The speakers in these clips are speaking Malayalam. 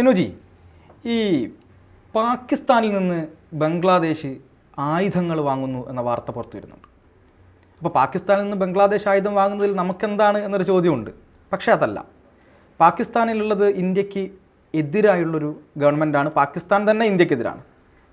സിനുജി ഈ പാകിസ്ഥാനിൽ നിന്ന് ബംഗ്ലാദേശ് ആയുധങ്ങൾ വാങ്ങുന്നു എന്ന വാർത്ത പുറത്തു വരുന്നുണ്ട് അപ്പോൾ പാകിസ്ഥാനിൽ നിന്ന് ബംഗ്ലാദേശ് ആയുധം വാങ്ങുന്നതിൽ നമുക്കെന്താണ് എന്നൊരു ചോദ്യമുണ്ട്. പക്ഷേ അതല്ല. പാകിസ്ഥാനിലുള്ളത് ഇന്ത്യയ്ക്ക് എതിരായുള്ളൊരു ഗവൺമെന്റാണ്. പാകിസ്ഥാൻ തന്നെ ഇന്ത്യക്കെതിരാണ്.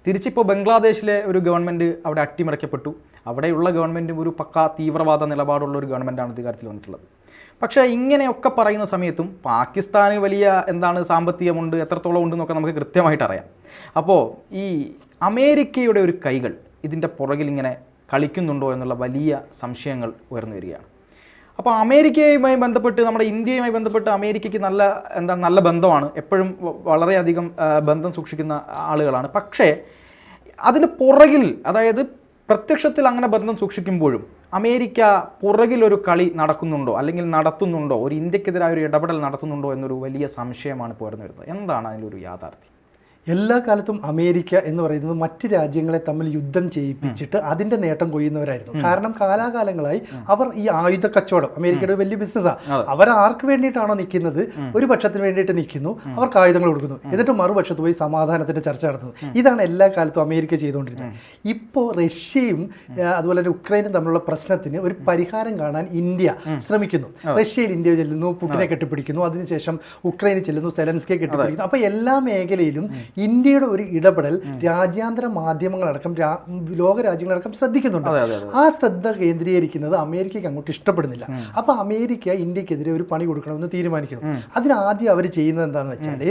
തിരിച്ചിപ്പോൾ ബംഗ്ലാദേശിലെ ഒരു ഗവൺമെന്റ് അവിടെ അട്ടിമറിക്കപ്പെട്ടു. അവിടെയുള്ള ഗവൺമെന്റും ഒരു പക്ക തീവ്രവാദ നിലപാടുള്ള ഒരു ഗവൺമെന്റാണ് അധികാരത്തിൽ വന്നിട്ടുള്ളത്. പക്ഷേ ഇങ്ങനെയൊക്കെ പറയുന്ന സമയത്തും പാകിസ്ഥാന് വലിയ എന്താണ് സാമ്പത്തികമുണ്ട് എത്രത്തോളം ഉണ്ടെന്നൊക്കെ നമുക്ക് കൃത്യമായിട്ട് അറിയാം. അപ്പോൾ ഈ അമേരിക്കയുടെ ഒരു കൈകൾ ഇതിന്റെ പുറകിൽ ഇങ്ങനെ കളിക്കുന്നുണ്ടോ എന്നുള്ള വലിയ സംശയങ്ങൾ ഉയർന്നു വരികയാണ്. അപ്പോൾ അമേരിക്കയുമായി ബന്ധപ്പെട്ട് നമ്മുടെ ഇന്ത്യയുമായി ബന്ധപ്പെട്ട് അമേരിക്കയ്ക്ക് നല്ല എന്താണ് നല്ല ബന്ധമാണ്. എപ്പോഴും വളരെയധികം ബന്ധം സൂക്ഷിക്കുന്ന ആളുകളാണ്. പക്ഷേ അതിന് പുറകിൽ അതായത് പ്രത്യക്ഷത്തിൽ അങ്ങനെ ബന്ധം സൂക്ഷിക്കുമ്പോഴും അമേരിക്ക പുറകിലൊരു കളി നടക്കുന്നുണ്ടോ? അല്ലെങ്കിൽ നടത്തുന്നുണ്ടോ? ഒരു ഇന്ത്യക്കെതിരായ ഒരു ഇടപെടൽ നടത്തുന്നുണ്ടോ എന്നൊരു വലിയ സംശയമാണ് ഇപ്പോൾ വരുന്നു വരുന്നത് എന്താണ് അതിലൊരു യാഥാർത്ഥ്യം? എല്ലാ കാലത്തും അമേരിക്ക എന്ന് പറയുന്നത് മറ്റ് രാജ്യങ്ങളെ തമ്മിൽ യുദ്ധം ചെയ്യിപ്പിച്ചിട്ട് അതിന്റെ നേട്ടം കൊയ്യുന്നവരായിരുന്നു. കാരണം കാലാകാലങ്ങളായി അവർ ഈ ആയുധ കച്ചവടം അമേരിക്കയുടെ ഒരു വലിയ ബിസിനസ്സാണ് അവർ ആർക്ക് വേണ്ടിയിട്ടാണോ നിൽക്കുന്നത്? ഒരു പക്ഷത്തിന് വേണ്ടിയിട്ട് നിൽക്കുന്നു. അവർക്ക് ആയുധങ്ങൾ കൊടുക്കുന്നു. എന്നിട്ട് മറുപക്ഷത്ത് പോയി സമാധാനത്തിന്റെ ചർച്ച നടത്തുന്നു. ഇതാണ് എല്ലാ കാലത്തും അമേരിക്ക ചെയ്തുകൊണ്ടിരുന്നത്. ഇപ്പോൾ റഷ്യയും അതുപോലെ തന്നെ ഉക്രൈനും തമ്മിലുള്ള പ്രശ്നത്തിന് ഒരു പരിഹാരം കാണാൻ ഇന്ത്യ ശ്രമിക്കുന്നു. റഷ്യയിൽ ഇന്ത്യ ചെല്ലുന്നു പുട്ടിനെ കെട്ടിപ്പിടിക്കുന്നു. അതിനുശേഷം ഉക്രൈനിൽ ചെല്ലുന്നു സെലൻസ്കെ കെട്ടിപ്പിടിക്കുന്നു. അപ്പോൾ എല്ലാ മേഖലയിലും ഇന്ത്യയുടെ ഒരു ഇടപെടൽ രാജ്യാന്തര മാധ്യമങ്ങളടക്കം ലോക രാജ്യങ്ങളടക്കം ശ്രദ്ധിക്കുന്നുണ്ട്. ആ ശ്രദ്ധ കേന്ദ്രീകരിക്കുന്നത് അമേരിക്കയ്ക്ക് അങ്ങോട്ട് ഇഷ്ടപ്പെടുന്നില്ല. അപ്പൊ അമേരിക്ക ഇന്ത്യക്കെതിരെ ഒരു പണി കൊടുക്കണമെന്ന് തീരുമാനിക്കുന്നു. അതിനാദ്യം അവർ ചെയ്യുന്നത് എന്താണെന്ന് വെച്ചാൽ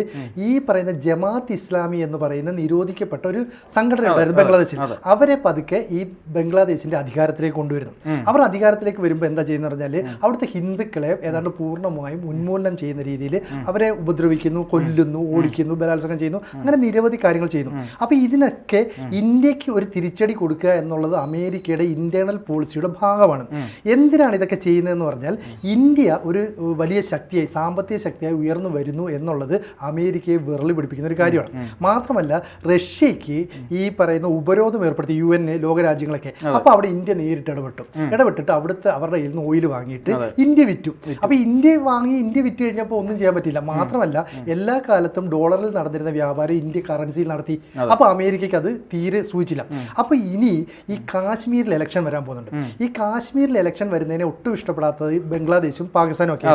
ഈ പറയുന്ന ജമാത്ത് ഇസ്ലാമി എന്ന് പറയുന്ന നിരോധിക്കപ്പെട്ട ഒരു സംഘടന ബംഗ്ലാദേശിൽ. അവരെ പതുക്കെ ഈ ബംഗ്ലാദേശിന്റെ അധികാരത്തിലേക്ക് കൊണ്ടുവരുന്നു. അവർ അധികാരത്തിലേക്ക് വരുമ്പോൾ എന്താ ചെയ്യുന്നത് പറഞ്ഞാൽ അവിടുത്തെ ഹിന്ദുക്കളെ ഏതാണ്ട് പൂർണമായും ഉന്മൂലനം ചെയ്യുന്ന രീതിയിൽ അവരെ ഉപദ്രവിക്കുന്നു കൊല്ലുന്നു ഓടിക്കുന്നു ബലാത്സംഗം ചെയ്യുന്നു. അങ്ങനെ നിരവധി കാര്യങ്ങൾ ചെയ്യുന്നു. അപ്പോൾ ഇതിനൊക്കെ ഇന്ത്യയ്ക്ക് ഒരു തിരിച്ചടി കൊടുക്കുക എന്നുള്ളത് അമേരിക്കയുടെ ഇന്റേണൽ പോളിസിയുടെ ഭാഗമാണ്. എന്തിനാണ് ഇതൊക്കെ ചെയ്യുന്നതെന്ന് പറഞ്ഞാൽ ഇന്ത്യ ഒരു വലിയ ശക്തിയായി സാമ്പത്തിക ശക്തിയായി ഉയർന്നു വരുന്നു എന്നുള്ളത് അമേരിക്കയെ വിറളി പിടിപ്പിക്കുന്ന ഒരു കാര്യമാണ്. മാത്രമല്ല റഷ്യക്ക് ഈ പറയുന്ന ഉപരോധം ഏർപ്പെടുത്തി യു എൻ ലോകരാജ്യങ്ങളൊക്കെ. അപ്പോൾ അവിടെ ഇന്ത്യ നേരിട്ട് ഇടപെട്ടു. ഇടപെട്ടിട്ട് അവിടുത്തെ അവരുടെ കയ്യിൽ നിന്ന് ഓയിൽ വാങ്ങിയിട്ട് ഇന്ത്യ വിറ്റു. അപ്പോൾ ഇന്ത്യ വാങ്ങി ഇന്ത്യ വിറ്റ് കഴിഞ്ഞപ്പോൾ ഒന്നും ചെയ്യാൻ പറ്റില്ല മാത്രമല്ല എല്ലാ കാലത്തും ഡോളറിൽ നടന്നിരുന്ന വ്യാപാരം ഇന്ത്യ കറൻസിയിൽ നടത്തി. അപ്പോൾ അമേരിക്കയ്ക്ക് അത് തീരെ സൂചിച്ചില്ല. അപ്പോൾ ഇനി ഈ കാശ്മീരിൽ ഇലക്ഷൻ വരാൻ പോകുന്നുണ്ട്. ഈ കാശ്മീരിൽ ഇലക്ഷൻ വരുന്നതിനെ ഒട്ടും ഇഷ്ടപ്പെടാത്തത് ബംഗ്ലാദേശും പാകിസ്ഥാനും ഒക്കെ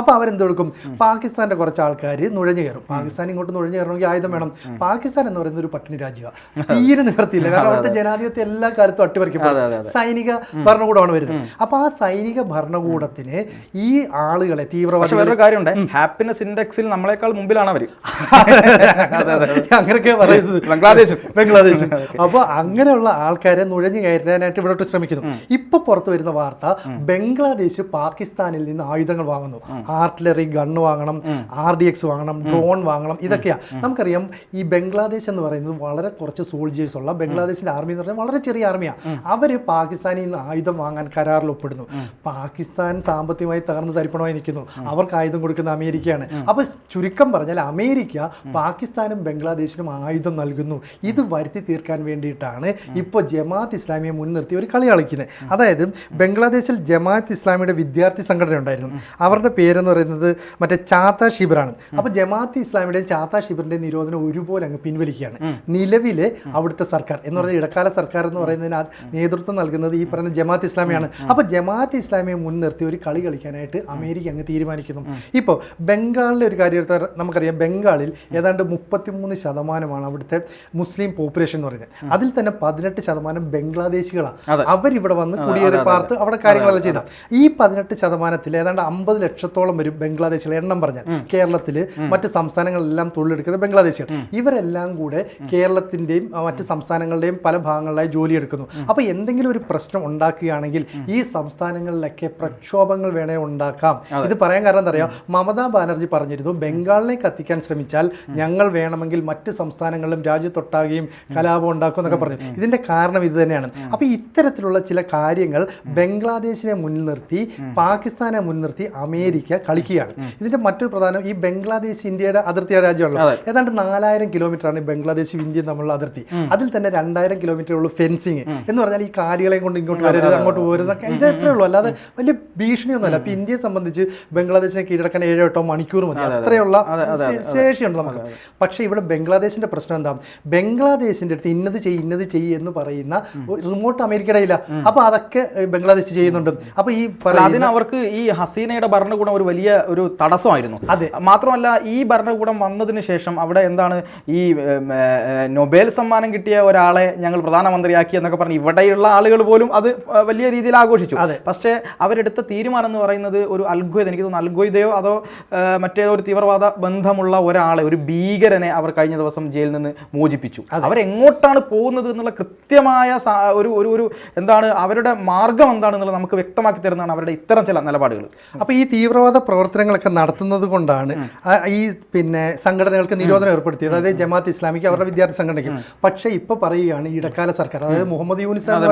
അപ്പോൾ അവരെന്ത് കൊടുക്കും പാകിസ്ഥാന്റെ കുറച്ച് ആൾക്കാർ നുഴഞ്ഞു കയറും. പാകിസ്ഥാൻ ഇങ്ങോട്ട് നുഴഞ്ഞു കയറണമെങ്കിൽ ആയുധം വേണം. പാകിസ്ഥാൻ എന്ന് പറയുന്ന ഒരു പട്ടിണി രാജ്യമാണ് തീരെ നിവർത്തിയില്ല. കാരണം അവിടുത്തെ ജനാധിപത്യം എല്ലാ കാലത്തും അട്ടിമറിക്കപ്പെടും. സൈനിക ഭരണകൂടമാണ് വരുന്നത്. അപ്പോൾ ആ സൈനിക ഭരണകൂടത്തിന് ഈ ആളുകളെ വേറൊരു കാര്യമുണ്ട്. ഹാപ്പിനെസ് ഇൻഡെക്സിൽ നമ്മളെക്കാൾ മുമ്പിലാണ് അവർ അങ്ങനെയൊക്കെ പറയുന്നത്. ബംഗ്ലാദേശും. ബംഗ്ലാദേശ്. അപ്പോൾ അങ്ങനെയുള്ള ആൾക്കാരെ നുഴഞ്ഞു കയറ്റാനായിട്ട് ഇവിടോട്ട് ശ്രമിക്കുന്നു. ഇപ്പൊ പുറത്തു വരുന്ന വാർത്ത ബംഗ്ലാദേശ് പാകിസ്ഥാനിൽ നിന്ന് ആയുധങ്ങൾ വാങ്ങുന്നു. ആർട്ടിലറി ഗണ്ണ് വാങ്ങണം ആർ ഡി എക്സ് വാങ്ങണം ഡ്രോൺ വാങ്ങണം ഇതൊക്കെയാ. നമുക്കറിയാം ഈ ബംഗ്ലാദേശ് എന്ന് പറയുന്നത് വളരെ കുറച്ച് സോൾജേഴ്സ് ഉള്ള ബംഗ്ലാദേശിന്റെ ആർമി എന്ന് പറഞ്ഞാൽ വളരെ ചെറിയ ആർമിയാണ് അവർ പാകിസ്ഥാനിൽ നിന്ന് ആയുധം വാങ്ങാൻ കരാറിൽ ഒപ്പിടുന്നു. പാകിസ്ഥാൻ സാമ്പത്തികമായി തകർന്ന് തരിപ്പണമായി നിൽക്കുന്നു. അവർക്ക് ആയുധം കൊടുക്കുന്ന അമേരിക്കയാണ്. അപ്പൊ ചുരുക്കം പറഞ്ഞാൽ അമേരിക്ക പാകിസ്ഥാനും ബംഗ്ലാദേശിനും ആയുധം നൽകുന്നു. ഇത് വരുത്തി തീർക്കാൻ വേണ്ടിയിട്ടാണ് ഇപ്പോൾ ജമാഅത്ത് ഇസ്ലാമിയെ മുൻനിർത്തി ഒരു കളി കളിക്കുന്നത്. അതായത് ബംഗ്ലാദേശിൽ ജമാഅത്ത് ഇസ്ലാമിയുടെ വിദ്യാർത്ഥി സംഘടന ഉണ്ടായിരുന്നു. അവരുടെ പേരെന്ന് പറയുന്നത് മറ്റേ ചാത്ത ഷിബിറാണ്. അപ്പോൾ ജമാഅത്ത് ഇസ്ലാമിയുടെയും ചാത്ത ഷിബിറിന്റെയും നിരോധനം ഒരുപോലെ അങ്ങ് പിൻവലിക്കുകയാണ്. നിലവിലെ അവിടുത്തെ സർക്കാർ എന്ന് പറയുന്നത് ഇടക്കാല സർക്കാർ എന്ന് പറയുന്നതിന് നേതൃത്വം നൽകുന്നത് ഈ പറയുന്ന ജമാഅത്ത് ഇസ്ലാമിയാണ്. അപ്പോൾ ജമാഅത്ത് ഇസ്ലാമിയെ മുൻനിർത്തി ഒരു കളി കളിക്കാനായിട്ട് അമേരിക്ക അങ്ങ് തീരുമാനിക്കുന്നു. ഇപ്പോൾ ബംഗാളിലെ ഒരു കാര്യം നമുക്കറിയാം. ബംഗാളിൽ ഏതാണ്ട് മുപ്പത്തിമൂന്ന് ശതമാനമാണ് അവിടുത്തെ മുസ്ലിം പോപ്പുലേഷൻ എന്ന് പറയുന്നത്. അതിൽ തന്നെ പതിനെട്ട് ശതമാനം ബംഗ്ലാദേശികളാണ്. അവരിവിടെ വന്ന് കുടിയേറി പാർത്ത് അവിടെ കാര്യങ്ങളെല്ലാം ചെയ്ത. ഈ പതിനെട്ട് ശതമാനത്തിൽ ഏതാണ്ട് അമ്പത് ലക്ഷത്തോളം വരും ബംഗ്ലാദേശികൾ എണ്ണം പറഞ്ഞാൽ. കേരളത്തിൽ മറ്റ് സംസ്ഥാനങ്ങളിലെല്ലാം തൊഴിലെടുക്കുന്നത് ബംഗ്ലാദേശികൾ. ഇവരെല്ലാം കൂടെ കേരളത്തിന്റെയും മറ്റ് സംസ്ഥാനങ്ങളുടെയും പല ഭാഗങ്ങളിലായി ജോലിയെടുക്കുന്നു. അപ്പോൾ എന്തെങ്കിലും ഒരു പ്രശ്നം ഉണ്ടാക്കുകയാണെങ്കിൽ ഈ സംസ്ഥാനങ്ങളിലൊക്കെ പ്രക്ഷോഭങ്ങൾ വേണേ ഉണ്ടാക്കാം. ഇത് പറയാൻ കാരണം എന്താ പറയുക മമതാ ബാനർജി പറഞ്ഞിരുന്നു ബംഗാളിനെ കത്തിക്കാൻ ശ്രമിച്ചാൽ ഞങ്ങൾ വേണമെങ്കിൽ വേണമെങ്കിൽ മറ്റ് സംസ്ഥാനങ്ങളിലും രാജ്യത്തൊട്ടാകുകയും കലാപം ഉണ്ടാക്കും എന്നൊക്കെ പറഞ്ഞു. ഇതിന്റെ കാരണം ഇത് തന്നെയാണ്. അപ്പോൾ ഇത്തരത്തിലുള്ള ചില കാര്യങ്ങൾ ബംഗ്ലാദേശിനെ മുൻനിർത്തി പാകിസ്ഥാനെ മുൻനിർത്തി അമേരിക്ക കളിക്കുകയാണ്. ഇതിന്റെ മറ്റൊരു പ്രധാനം ഈ ബംഗ്ലാദേശ് ഇന്ത്യയുടെ അതിർത്തിയ രാജ്യമാണല്ലോ. ഏതാണ്ട് നാലായിരം കിലോമീറ്റർ ആണ് ഈ ബംഗ്ലാദേശ് ഇന്ത്യയും തമ്മിലുള്ള അതിർത്തി. അതിൽ തന്നെ രണ്ടായിരം കിലോമീറ്റർ ഉള്ളൂ ഫെൻസിങ് എന്ന് പറഞ്ഞാൽ ഈ കാര്യങ്ങളെ കൊണ്ട് ഇങ്ങോട്ട് വരരുത് അങ്ങോട്ട് പോരുന്നൊക്കെ ഇത് എത്രയേ ഉള്ളൂ. അല്ലാതെ വലിയ ഭീഷണിയൊന്നുമല്ല. അപ്പൊ ഇന്ത്യയെ സംബന്ധിച്ച് ബംഗ്ലാദേശിനെ കീഴടക്കാൻ ഏഴോ എട്ടോ മണിക്കൂർ മതി. അത്രയുള്ള ശേഷിയുണ്ട് നമുക്ക്. പക്ഷേ ഇവിടെ ബംഗ്ലാദേശിന്റെ പ്രശ്നം എന്താ? ബംഗ്ലാദേശിന്റെ അടുത്ത് ഇന്നത് ചെയ്യ് ഇന്നത് ചെയ്യ് എന്ന് പറയുന്ന റിമോട്ട് അമേരിക്കയുടെ ഇല്ല അപ്പോൾ അതൊക്കെ ബംഗ്ലാദേശ് ചെയ്യുന്നുണ്ട്. അപ്പോൾ ഈ അതിന് അവർക്ക് ഈ ഹസീനയുടെ ഭരണകൂടം ഒരു വലിയ ഒരു തടസ്സമായിരുന്നു. അതെ. മാത്രമല്ല ഈ ഭരണകൂടം വന്നതിന് ശേഷം അവിടെ എന്താണ് ഈ നൊബേൽ സമ്മാനം കിട്ടിയ ഒരാളെ ഞങ്ങൾ പ്രധാനമന്ത്രിയാക്കി എന്നൊക്കെ പറഞ്ഞ് ഇവിടെയുള്ള ആളുകൾ പോലും അത് വലിയ രീതിയിൽ ആഘോഷിച്ചു. അതെ. പക്ഷേ അവരെടുത്ത തീരുമാനം എന്ന് പറയുന്നത് ഒരു അൽഗോയ്ത എനിക്ക് തോന്നുന്നു അൽഗോയ്തയോ അതോ മറ്റേതോ ഒരു തീവ്രവാദ ബന്ധമുള്ള ഒരാളെ ഒരു ഭീകരനെ അവർ കഴിഞ്ഞ ദിവസം ജയിലിൽ നിന്ന് മോചിപ്പിച്ചു. അവരെങ്ങോട്ടാണ് പോകുന്നത് എന്നുള്ള കൃത്യമായ ഒരു ഒരു ഒരു എന്താണ് അവരുടെ മാർഗം എന്താണെന്നുള്ളത് നമുക്ക് വ്യക്തമാക്കി തരുന്നതാണ് അവരുടെ ഇത്തരം ചില നിലപാടുകൾ. അപ്പോൾ ഈ തീവ്രവാദ പ്രവർത്തനങ്ങളൊക്കെ നടത്തുന്നത് കൊണ്ടാണ് ഈ പിന്നെ സംഘടനകൾക്ക് നിരോധനം ഏർപ്പെടുത്തിയത്. അതായത് ജമാഅത്ത് ഇസ്ലാമിക്ക് അവരുടെ വിദ്യാർത്ഥി സംഘടനയ്ക്ക്. പക്ഷേ ഇപ്പൊ പറയുകയാണ് ഈ ഇടക്കാല സർക്കാർ. അതായത് മുഹമ്മദ് യൂനിസ് എന്ന്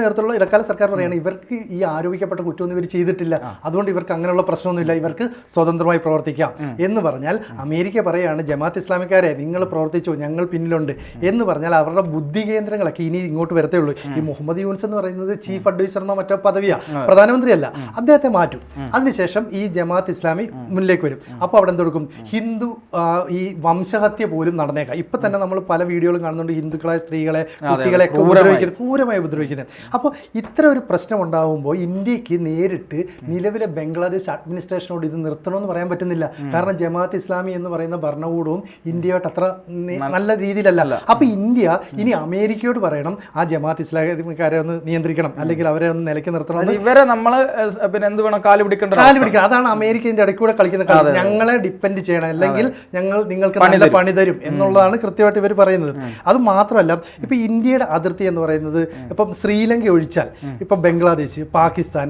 നേരത്തുള്ള പറയുന്ന ഇടക്കാല സർക്കാർ പറയുകയാണ് ഇവർക്ക് ഈ ആരോപിക്കപ്പെട്ട കുറ്റമൊന്നും ഇവർ ചെയ്തിട്ടില്ല. അതുകൊണ്ട് ഇവർക്ക് അങ്ങനെയുള്ള പ്രശ്നമൊന്നുമില്ല. ഇവർക്ക് സ്വതന്ത്രമായി പ്രവർത്തിക്കാം എന്ന് പറഞ്ഞാൽ അമേരിക്ക പറയാണ് ജമാഅത്ത് ഇസ്ലാമിക്കാരെ നിങ്ങൾ പ്രവർത്തിച്ചു ഞങ്ങൾ പിന്നിലുണ്ട് എന്ന് പറഞ്ഞാൽ അവരുടെ ബുദ്ധി കേന്ദ്രങ്ങളൊക്കെ ഇനി ഇങ്ങോട്ട് വരത്തേ ഉള്ളൂ. ഈ മുഹമ്മദ് യൂൻസ് എന്ന് പറയുന്നത് ചീഫ് അഡ്വൈസറിനോ മറ്റോ പദവിയാ പ്രധാനമന്ത്രിയല്ല. അദ്ദേഹത്തെ മാറ്റും. അതിനുശേഷം ഈ ജമാഅത്ത് ഇസ്ലാമി മുന്നിലേക്ക് വരും. അപ്പോൾ അവിടെ എന്തെടുക്കും ഹിന്ദു ഈ വംശഹത്യ പോലും നടന്നേക്കാം. ഇപ്പൊ തന്നെ നമ്മൾ പല വീഡിയോകളും കാണുന്നുണ്ട് ഹിന്ദുക്കളായ സ്ത്രീകളെ കുട്ടികളെ ഒക്കെ ഉപദ്രവിക്കുന്നത് ക്രൂരമായി ഉപദ്രവിക്കുന്നത്. അപ്പോൾ ഇത്ര ഒരു പ്രശ്നം ഉണ്ടാകുമ്പോൾ ഇന്ത്യയ്ക്ക് നേരിട്ട് നിലവിലെ ബംഗ്ലാദേശ് അഡ്മിനിസ്ട്രേഷനോട് ഇത് നിർത്തണമെന്ന് പറയാൻ പറ്റുന്നില്ല. കാരണം ജമാഅത്ത് ഇസ്ലാമി എന്ന് പറയുന്ന ഭരണകൂടവും ഇന്ത്യയോട്ട് അത്ര നല്ല രീതിയിലല്ല. അപ്പൊ ഇന്ത്യ ഇനി അമേരിക്കയോട് പറയണം ആ ജമാഅത്ത് ഇസ്ലാമിക്കാരെ ഒന്ന് നിയന്ത്രിക്കണം അല്ലെങ്കിൽ അവരെ ഒന്ന് നിലയ്ക്ക് നിർത്തണം ഇവരെ നമ്മൾ പിന്നെ എന്ത് വേണം? കാൽ പിടിക്കേണ്ട കാൽ പിടിക്കണം. അതാണ് അമേരിക്ക ഇടയ്ക്ക് കൂടെ കളിക്കുന്ന കാര്യം ഞങ്ങളെ ഡിപ്പെൻഡ് ചെയ്യണം. അല്ലെങ്കിൽ ഞങ്ങൾ നിങ്ങൾക്ക് നല്ല പണി തരും എന്നുള്ളതാണ് കൃത്യമായിട്ട് ഇവർ പറയുന്നത്. അത് മാത്രമല്ല ഇപ്പൊ ഇന്ത്യയുടെ അതിർത്തി എന്ന് പറയുന്നത് ഇപ്പം ശ്രീലങ്ക ഒഴിച്ചാൽ ഇപ്പൊ ബംഗ്ലാദേശ് പാകിസ്ഥാൻ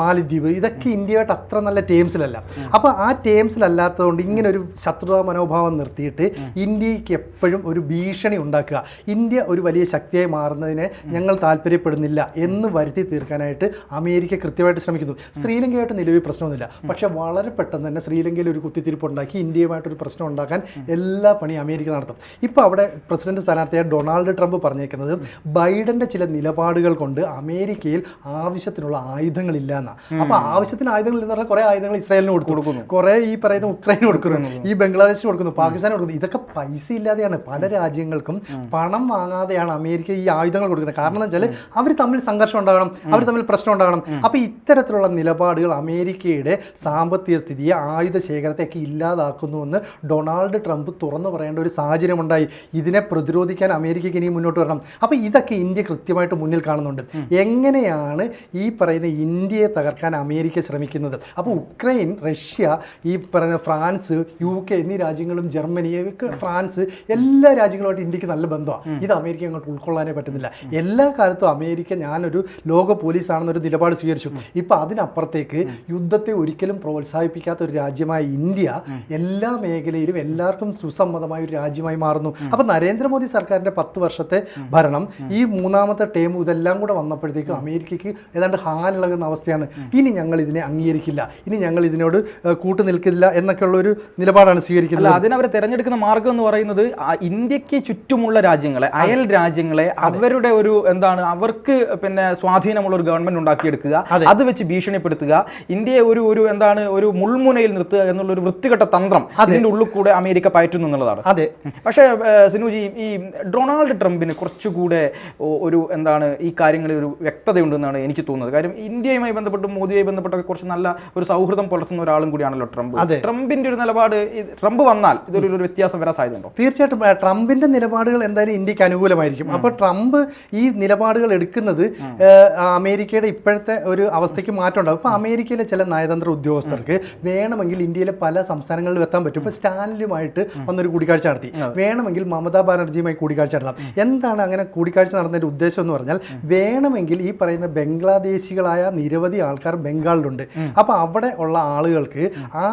മാലിദ്വീപ് ഇതൊക്കെ ഇന്ത്യയായിട്ട് അത്ര നല്ല ടേംസിലല്ല. അപ്പൊ ആ ടേംസിലല്ലാത്തതുകൊണ്ട് ഇങ്ങനെ ഒരു ശത്രുതാ മനോഭാവം നിർത്തിയിട്ട് ഇന്ത്യയ്ക്ക് എപ്പോഴും ഒരു ഭീഷണി ഉണ്ടാക്കുക. ഇന്ത്യ ഒരു വലിയ ശക്തിയായി മാറുന്നതിനെ ഞങ്ങൾ താല്പര്യപ്പെടുന്നില്ല എന്ന് വരുത്തി തീർക്കാനായിട്ട് അമേരിക്ക കൃത്യമായിട്ട് ശ്രമിക്കുന്നു. ശ്രീലങ്കയായിട്ട് നിലവിൽ പ്രശ്നമൊന്നുമില്ല. പക്ഷെ വളരെ പെട്ടെന്ന് തന്നെ ശ്രീലങ്കയിൽ ഒരു കുത്തിത്തിരിപ്പ് ഉണ്ടാക്കി ഇന്ത്യയുമായിട്ടൊരു പ്രശ്നം ഉണ്ടാക്കാൻ എല്ലാ പണി അമേരിക്ക നടത്തും. ഇപ്പോൾ അവിടെ പ്രസിഡന്റ് സ്ഥാനാർത്ഥിയായ ഡൊണാൾഡ് ട്രംപ് പറഞ്ഞേക്കുന്നത് ബൈഡന്റെ ചില നിലപാടുകൾ കൊണ്ട് അമേരിക്കയിൽ ആവശ്യത്തിനുള്ള ആയുധങ്ങളില്ല എന്നാണ് അപ്പൊ ആവശ്യത്തിന് ആയുധങ്ങൾ എന്ന് പറഞ്ഞാൽ കുറെ ആയുധങ്ങൾ ഇസ്രായേലിന് കൊടുക്കുന്നു. കുറെ ഈ പറയുന്ന ഉക്രൈന് കൊടുക്കുന്നു. ഈ ബംഗ്ലാദേശിന് കൊടുക്കുന്നു. പാകിസ്ഥാന് കൊടുക്കുന്നു ഇതൊക്കെ പൈസ ഇല്ലാതെയാണ്. പല രാജ്യങ്ങൾക്കും പണം വാങ്ങാതെയാണ് അമേരിക്ക ഈ ആയുധങ്ങൾ കൊടുക്കുന്നത്. കാരണം എന്ന് വെച്ചാൽ അവർ തമ്മിൽ സംഘർഷം ഉണ്ടാകണം. അവർ തമ്മിൽ പ്രശ്നം ഉണ്ടാകണം. അപ്പൊ ഇത്തരത്തിലുള്ള നിലപാടുകൾ അമേരിക്കയുടെ സാമ്പത്തിക സ്ഥിതിയെ ആയുധ ശേഖരത്തെയൊക്കെ ഇല്ലാതാക്കുന്നുവെന്ന് ഡൊണാൾഡ് ട്രംപ് തുറന്നു പറയേണ്ട ഒരു സാഹചര്യം ഉണ്ടായി ഇതിനെ പ്രതിരോധിക്കാൻ അമേരിക്കയ്ക്ക് ഇനി മുന്നോട്ട് വരണം. അപ്പോൾ ഇതൊക്കെ ഇന്ത്യ കൃത്യമായിട്ട് മുന്നിൽ കാണുന്നുണ്ട്. എങ്ങനെയാണ് ഈ പറയുന്ന ഇന്ത്യയെ തകർക്കാൻ അമേരിക്ക ശ്രമിക്കുന്നത്? അപ്പോൾ ഉക്രൈൻ റഷ്യ ഈ പറയുന്ന ഫ്രാൻസ് യു കെ എന്നീ രാജ്യങ്ങളും ജർമ്മനി ഫ്രാൻസ് എല്ലാ രാജ്യങ്ങളുമായിട്ട് ഇന്ത്യയ്ക്ക് നല്ല ബന്ധമാണ്. ഇത് അമേരിക്ക അങ്ങോട്ട് ഉൾക്കൊള്ളാനേ പറ്റുന്നില്ല. എല്ലാ കാലത്തും അമേരിക്ക ഞാനൊരു ലോക പോലീസാണെന്നൊരു നിലപാട് സ്വീകരിച്ചു. ഇപ്പം അതിനപ്പുറത്തേക്ക് യുദ്ധത്തെ ഒരിക്കലും പ്രോത്സാഹിപ്പിക്കാത്ത ഒരു രാജ്യമായ ഇന്ത്യ എല്ലാ മേഖലയിലും എല്ലാവർക്കും സുസമ്മതമായ ഒരു രാജ്യമായി മാറുന്നു. അപ്പം നരേന്ദ്രമോദി സർക്കാരിന്റെ പത്ത് വർഷത്തെ ഭരണം ഈ മൂന്നാമത്തെ ടേം ഇതെല്ലാം കൂടെ വന്നപ്പോഴത്തേക്കും അമേരിക്കയ്ക്ക് ഏതാണ്ട് ഹാലിളകുന്ന അവസ്ഥയാണ്. ഇനി ഞങ്ങൾ ഇതിനെ അംഗീകരിക്കില്ല. ഇനി ഞങ്ങൾ ഇതിനോട് കൂട്ടുനിൽക്കില്ല കൂട്ടു നിൽക്കില്ല എന്നൊക്കെയുള്ള ഒരു നിലപാടാണ് സ്വീകരിക്കുന്നത് അതിനവർ തിരഞ്ഞെടുക്കുന്ന മാർഗം എന്ന് പറയുന്നത് ഇന്ത്യയ്ക്ക് ചുറ്റുമുള്ള രാജ്യങ്ങളെ അയൽ രാജ്യങ്ങളെ അവരുടെ ഒരു എന്താണ് അവർക്ക് പിന്നെ സ്വാധീനമുള്ള ഒരു ഗവൺമെന്റ് ഉണ്ടാക്കിയെടുക്കുക അത്. വെച്ച് ഭീഷണിപ്പെടുത്തുക ഇന്ത്യയെ ഒരു ഒരു എന്താണ് ഒരു മുൾമുനയിൽ നിർത്തുക എന്നുള്ള ഒരു വൃത്തികെട്ട തന്ത്രം അതിന്റെ ഉള്ളിൽ കൂടെ അമേരിക്ക പയറ്റുന്നു എന്നുള്ളതാണ്. അതെ. പക്ഷേ സിനുജി ഈ ഡൊണാൾഡ് ട്രംപിന് കുറച്ചുകൂടെ ഒരു എന്താണ് ഈ കാര്യങ്ങളിൽ ഒരു വ്യക്തതയുണ്ടെന്നാണ് എനിക്ക് തോന്നുന്നത്. കാര്യം ഇന്ത്യയുമായി ബന്ധപ്പെട്ട് മോദിയുമായി ബന്ധപ്പെട്ടൊക്കെ കുറച്ച് നല്ല ഒരു സൗഹൃദം പുലർത്തുന്ന ഒരാളും കൂടിയാണല്ലോ ട്രംപ്. ട്രംപിന്റെ ഒരു നിലപാട് ട്രംപ് വന്നാൽ ഇതൊരു ഒരു വ്യത്യാസം വരാൻ സാധ്യതയുണ്ടോ? തീർച്ചയായിട്ടും ട്രംപിന്റെ നിലപാടുകൾ എന്തായാലും ഇന്ത്യയ്ക്ക് അനുകൂലമായിരിക്കും. അപ്പോൾ ട്രംപ് ഈ നിലപാടുകൾ എടുക്കുന്നത് അമേരിക്കയുടെ ഇപ്പോഴത്തെ ഒരു അവസ്ഥയ്ക്ക് മാറ്റം ഉണ്ടാകും. ഇപ്പോൾ അമേരിക്കയിലെ ചില നയതന്ത്ര ഉദ്യോഗസ്ഥർക്ക് വേണമെങ്കിൽ ഇന്ത്യയിലെ പല സംസ്ഥാനങ്ങളിലും എത്താൻ പറ്റും. ഇപ്പോൾ സ്റ്റാലിനുമായിട്ട് വന്നൊരു കൂടിക്കാഴ്ച നടത്തി. വേണമെങ്കിൽ മമതാ ബാനർജിയുമായി കൂടിക്കാഴ്ച നടത്താം. എന്താണ് അങ്ങനെ കൂടിക്കാഴ്ച നടന്നതിന്റെ ഉദ്ദേശം എന്ന് പറഞ്ഞാൽ വേണമെങ്കിൽ ഈ പറയുന്ന ബംഗ്ലാദേശികളായ നിരവധി ആൾക്കാർ ബംഗാളിലുണ്ട്. അപ്പോൾ അവിടെ ഉള്ള ആളുകൾക്ക് ആ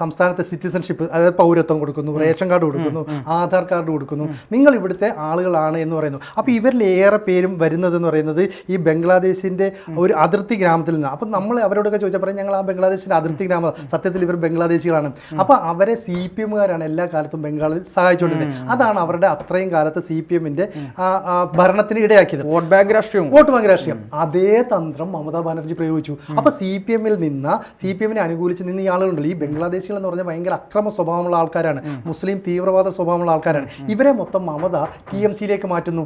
സംസ്ഥാനത്തെ സിറ്റിസൺഷിപ്പ് അതായത് പൗരത്വം കൊടുക്കുക കൊടുക്കുന്നു റേഷൻ കാർഡ് കൊടുക്കുന്നു ആധാർ കാർഡ് കൊടുക്കുന്നു. നിങ്ങൾ ഇവിടുത്തെ ആളുകളാണ് എന്ന് പറയുന്നു. അപ്പോൾ ഇവരിൽ ഏറെ പേരും വരുന്നത് എന്ന് പറയുന്നത് ഈ ബംഗ്ലാദേശിന്റെ ഒരു അതിർത്തി ഗ്രാമത്തിൽ നിന്ന്. അപ്പം നമ്മൾ അവരോടൊക്കെ ചോദിച്ചാൽ പറയും ഞങ്ങൾ ആ ബംഗ്ലാദേശിന്റെ അതിർത്തി ഗ്രാമം. സത്യത്തിൽ ഇവർ ബംഗ്ലാദേശികളാണ്. അപ്പോൾ അവരെ സി പി എമ്മുകാരാണ് എല്ലാ കാലത്തും ബംഗാളിൽ സഹായിച്ചുകൊണ്ടിരുന്നത് അതാണ് അവരുടെ അത്രയും കാലത്ത് സി പി എമ്മിന്റെ ഭരണത്തിന് ഇടയാക്കിയത്. വോട്ട് ബാങ്ക് രാഷ്ട്രീയം. വോട്ട് ബാങ്ക് രാഷ്ട്രീയം. അതേ തന്ത്രം മമതാ ബാനർജി പ്രയോഗിച്ചു. അപ്പോൾ സി പി എമ്മിൽ നിന്ന് സി പി എമ്മിനെ അനുകൂലിച്ച് നിന്ന് ഈ ആളുകളുണ്ടല്ലോ. ഈ ബംഗ്ലാദേശികൾ എന്ന് പറഞ്ഞാൽ ഭയങ്കര അക്രമ സ്വഭാവമുള്ള ആൾക്കാരാണ്. മുസ്ലിം തീവ്രവാദ സ്വഭാവമുള്ള ആൾക്കാരാണ്. ഇവരെ മൊത്തം മമത ടി എം സിയിലേക്ക് മാറ്റുന്നു.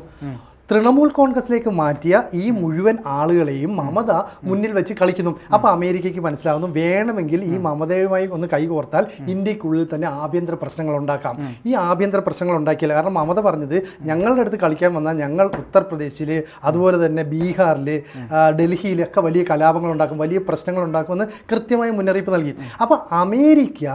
തൃണമൂൽ കോൺഗ്രസിലേക്ക് മാറ്റിയ ഈ മുഴുവൻ ആളുകളെയും മമത മുന്നിൽ വെച്ച് കളിക്കുന്നു. അപ്പോൾ അമേരിക്കയ്ക്ക് മനസ്സിലാവുന്നു വേണമെങ്കിൽ ഈ മമതയുമായി ഒന്ന് കൈകോർത്താൽ ഇന്ത്യക്കുള്ളിൽ തന്നെ ആഭ്യന്തര പ്രശ്നങ്ങൾ ഉണ്ടാക്കാം. ഈ ആഭ്യന്തര പ്രശ്നങ്ങൾ ഉണ്ടാക്കിയില്ല കാരണം മമത പറഞ്ഞത് ഞങ്ങളുടെ അടുത്ത് കളിക്കാൻ വന്നാൽ ഞങ്ങൾ ഉത്തർപ്രദേശിൽ അതുപോലെ തന്നെ ബീഹാറിൽ ഡൽഹിയിലൊക്കെ വലിയ കലാപങ്ങൾ ഉണ്ടാക്കും വലിയ പ്രശ്നങ്ങൾ ഉണ്ടാക്കുമെന്ന് കൃത്യമായ മുന്നറിയിപ്പ് നൽകി. അപ്പോൾ അമേരിക്ക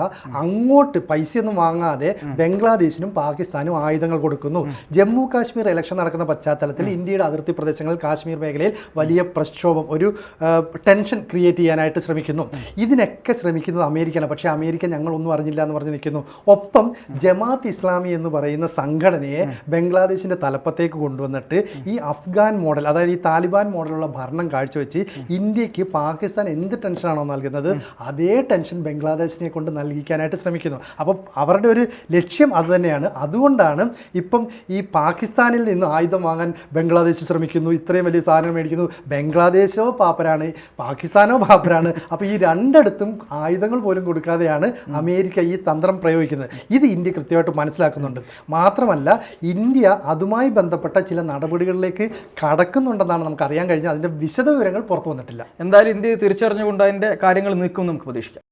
അങ്ങോട്ട് പൈസയൊന്നും വാങ്ങാതെ ബംഗ്ലാദേശിനും പാകിസ്ഥാനും ആയുധങ്ങൾ കൊടുക്കുന്നു. ജമ്മു കാശ്മീർ ഇലക്ഷൻ നടക്കുന്ന പശ്ചാത്തലത്തിൽ ഇന്ത്യയുടെ അതിർത്തി പ്രദേശങ്ങൾ കാശ്മീർ മേഖലയിൽ വലിയ പ്രക്ഷോഭം ഒരു ടെൻഷൻ ക്രിയേറ്റ് ചെയ്യാനായിട്ട് ശ്രമിക്കുന്നു. ഇതിനൊക്കെ ശ്രമിക്കുന്നത് അമേരിക്കയാണ്. പക്ഷേ അമേരിക്ക ഞങ്ങളൊന്നും അറിഞ്ഞില്ല എന്ന് പറഞ്ഞ് നിൽക്കുന്നു. ഒപ്പം ജമാത്ത് ഇസ്ലാമി എന്ന് പറയുന്ന സംഘടനയെ ബംഗ്ലാദേശിന്റെ തലപ്പത്തേക്ക് കൊണ്ടുവന്നിട്ട് ഈ അഫ്ഗാൻ മോഡൽ അതായത് ഈ താലിബാൻ മോഡലുള്ള ഭരണം കാഴ്ചവെച്ച് ഇന്ത്യയ്ക്ക് പാകിസ്ഥാൻ എന്ത് ടെൻഷനാണോ നൽകുന്നത് അതേ ടെൻഷൻ ബംഗ്ലാദേശിനെ കൊണ്ട് നൽകിക്കാനായിട്ട് ശ്രമിക്കുന്നു. അപ്പോൾ അവരുടെ ഒരു ലക്ഷ്യം അതുതന്നെയാണ് അതുകൊണ്ടാണ് ഇപ്പം ഈ പാകിസ്ഥാനിൽ നിന്ന് ആയുധം വാങ്ങാൻ ബംഗ്ലാദേശ് ശ്രമിക്കുന്നു ഇത്രയും വലിയ സാധനം മേടിക്കുന്നു. ബംഗ്ലാദേശോ പാപ്പരാണ് പാകിസ്ഥാനോ പാപ്പരാണ്. അപ്പോൾ ഈ രണ്ടിടത്തും ആയുധങ്ങൾ പോലും കൊടുക്കാതെയാണ് അമേരിക്ക ഈ തന്ത്രം പ്രയോഗിക്കുന്നത്. ഇത് ഇന്ത്യ കൃത്യമായിട്ട് മനസ്സിലാക്കുന്നുണ്ട്. മാത്രമല്ല ഇന്ത്യ അതുമായി ബന്ധപ്പെട്ട ചില നടപടികളിലേക്ക് കടക്കുന്നുണ്ടെന്നാണ് നമുക്ക് അറിയാൻ കഴിഞ്ഞത്. അതിന്റെ വിശദവിവരങ്ങൾ പുറത്തു വന്നിട്ടില്ല. എന്തായാലും ഇന്ത്യ തിരിച്ചറിഞ്ഞുകൊണ്ട് അതിന്റെ കാര്യങ്ങൾ നീക്കും നമുക്ക് പ്രതീക്ഷിക്കാം.